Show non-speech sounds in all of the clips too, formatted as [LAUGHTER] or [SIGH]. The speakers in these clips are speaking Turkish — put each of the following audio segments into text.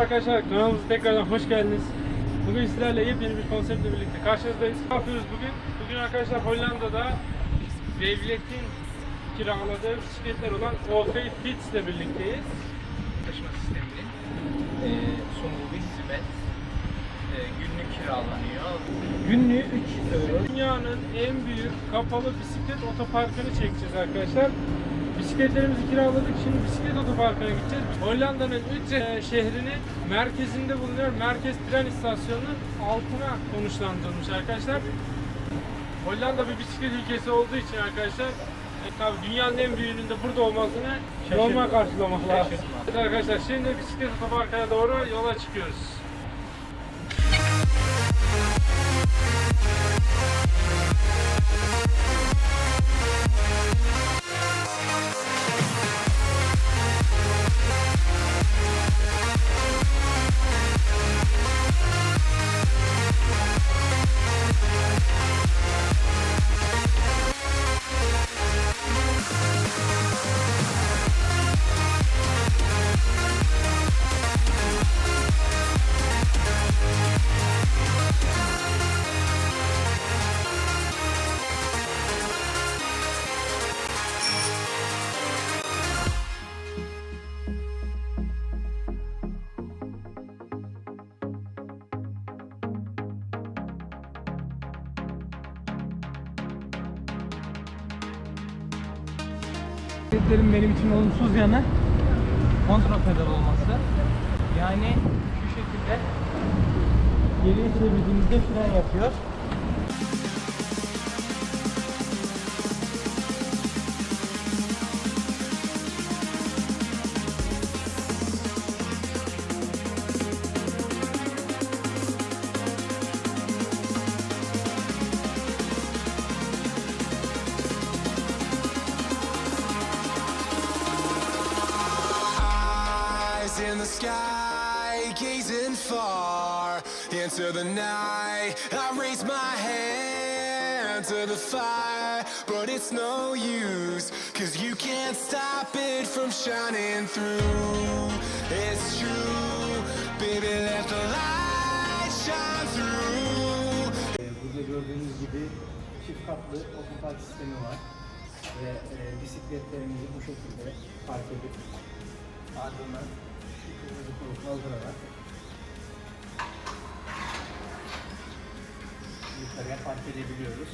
arkadaşlar kanalımıza tekrardan hoş geldiniz. Bugün sizlerle yepyeni bir konseptle birlikte karşınızdayız. Ne yapıyoruz bugün? Bugün arkadaşlar Hollanda'da Beyblade kiraladığı bisikletler olan Allfay Fits ile birlikteyiz. taşıma sisteminin e, sunduğu bir hizmet. E, günlük kiralanıyor. Günlüğü 3 euro. Dünyanın en büyük kapalı bisiklet otoparkını çekeceğiz arkadaşlar. Bisikletlerimizi kiraladık. Şimdi bisiklet otoparkına gideceğiz. Hollanda'nın Utrecht şehrinin merkezinde bulunuyor. Merkez tren istasyonunun altına konuşlandırılmış arkadaşlar. Hollanda bir bisiklet ülkesi olduğu için arkadaşlar e, tabii dünyanın en büyüğünün de burada olmasını normal karşılamak lazım. Evet arkadaşlar şimdi bisiklet otoparkına doğru yola çıkıyoruz. Bisikletlerin benim için olumsuz yanı kontra pedal olması. Yani şu şekilde geriye çevirdiğimizde fren yapıyor. İnto the night. I raise my hand to the fire, but it's no use, cause you can't stop it from shining through. It's true, baby, let the light shine through. Ee, Burada gördüğünüz gibi çift katlı otopark sistemi var ve e, bisikletlerimizi bu şekilde park edip ardından kırmızı kolu kaldırarak yukarıya park edebiliyoruz.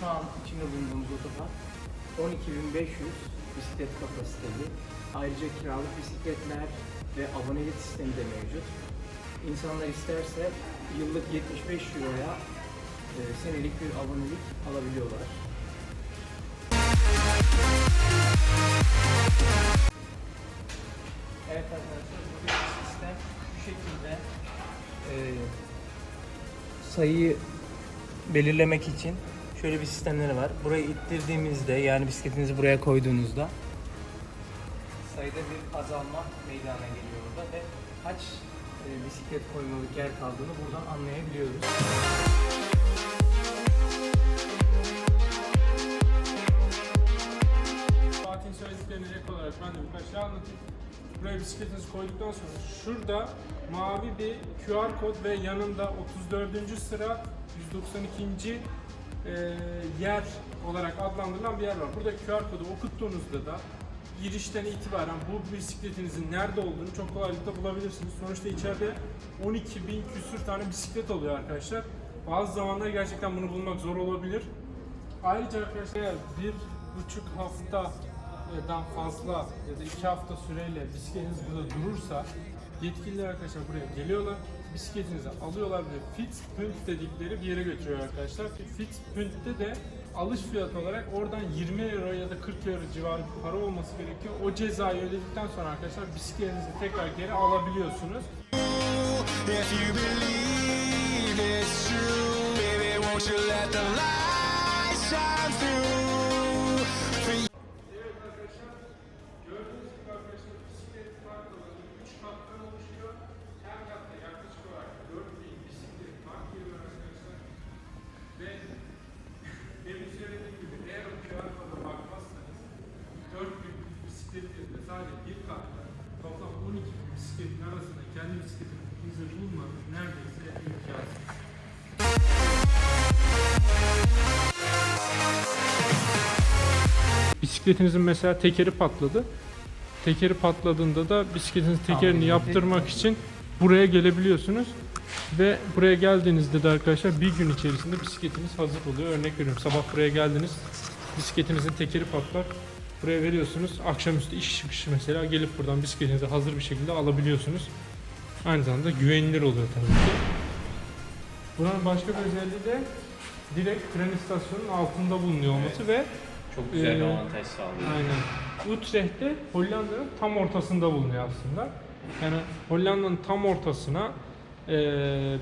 Şu an içinde bulunduğumuz otopark 12.500 bisiklet kapasiteli. Ayrıca kiralık bisikletler ve abonelik sistemi de mevcut. İnsanlar isterse yıllık 75 euroya e, senelik bir abonelik alabiliyorlar. Evet arkadaşlar bu bir sistem şu şekilde e, sayıyı belirlemek için şöyle bir sistemleri var. Burayı ittirdiğimizde yani bisikletinizi buraya koyduğunuzda sayıda bir azalma meydana geliyor burada ve kaç e, bisiklet koymalık yer kaldığını buradan anlayabiliyoruz. Fatih'in söylediklerine ek olarak ben de birkaç şey anlatayım. Buraya bisikletinizi koyduktan sonra şurada mavi bir QR kod ve yanında 34. sıra 192. e, yer olarak adlandırılan bir yer var. Burada QR kodu okuttuğunuzda da girişten itibaren bu bisikletinizin nerede olduğunu çok kolaylıkla bulabilirsiniz. Sonuçta içeride 12 bin küsür tane bisiklet oluyor arkadaşlar. Bazı zamanlar gerçekten bunu bulmak zor olabilir. Ayrıca arkadaşlar bir buçuk haftadan fazla ya da iki hafta süreyle bisikletiniz burada durursa yetkililer arkadaşlar buraya geliyorlar. Bisikletinizi alıyorlar ve Fitspunt dedikleri bir yere götürüyor arkadaşlar. Fitspunt'te de alış fiyatı olarak oradan 20 euro ya da 40 euro civarı bir para olması gerekiyor. O cezayı ödedikten sonra arkadaşlar bisikletinizi tekrar geri alabiliyorsunuz. If you believe it's true, baby, won't you let the light shine through? Bisikletinizin mesela tekeri patladı. Tekeri patladığında da bisikletinizin tekerini yaptırmak için buraya gelebiliyorsunuz. Ve buraya geldiğinizde de arkadaşlar bir gün içerisinde bisikletiniz hazır oluyor. Örnek veriyorum sabah buraya geldiniz. Bisikletinizin tekeri patlar. Buraya veriyorsunuz. Akşamüstü iş çıkışı mesela gelip buradan bisikletinizi hazır bir şekilde alabiliyorsunuz. Aynı zamanda güvenilir oluyor tabii ki. Buranın başka bir özelliği de direkt tren istasyonunun altında bulunuyor olması ve Çok güzel bir avantaj sağlıyor. Aynen. Utrecht'te Hollanda'nın tam ortasında bulunuyor aslında. Yani Hollanda'nın tam ortasına eee,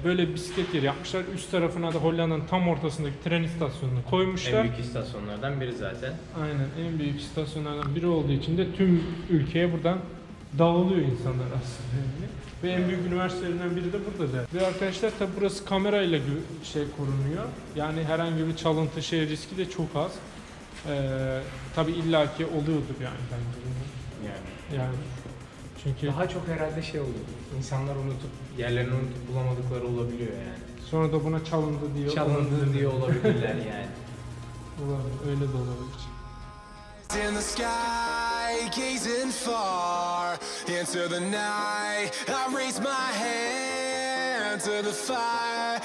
böyle bisiklet yeri yapmışlar. Üst tarafına da Hollanda'nın tam ortasındaki tren istasyonunu koymuşlar. En büyük istasyonlardan biri zaten. Aynen en büyük istasyonlardan biri olduğu için de tüm ülkeye buradan dağılıyor insanlar aslında. Yani. Ve en büyük üniversitelerinden biri de burada da. Ve arkadaşlar tabi burası kamerayla şey korunuyor. Yani herhangi bir çalıntı şey riski de çok az. Ee, tabi illaki oluyordur yani bence. Yani. Yani çünkü Daha çok herhalde şey oluyor. İnsanlar unutup yerlerini unutup bulamadıkları olabiliyor yani. sonra da buna çalındı diye Çalındı diye olabilirler yani. [LAUGHS] Olabilir, öyle de olabilir. in the sky, gazing far into the night. I raise my hand to the fire,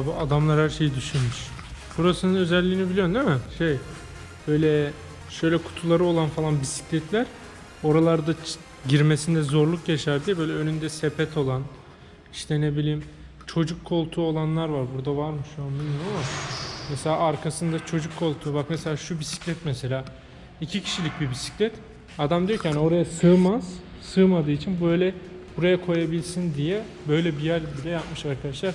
Abi adamlar her şeyi düşünmüş. Burasının özelliğini biliyorsun değil mi? Şey böyle şöyle kutuları olan falan bisikletler oralarda girmesinde zorluk yaşar diye böyle önünde sepet olan işte ne bileyim çocuk koltuğu olanlar var. Burada var mı şu an bilmiyorum ama Mesela arkasında çocuk koltuğu. Bak mesela şu bisiklet mesela. iki kişilik bir bisiklet. Adam diyor ki hani oraya sığmaz. Sığmadığı için böyle buraya koyabilsin diye böyle bir yer bile yapmış arkadaşlar.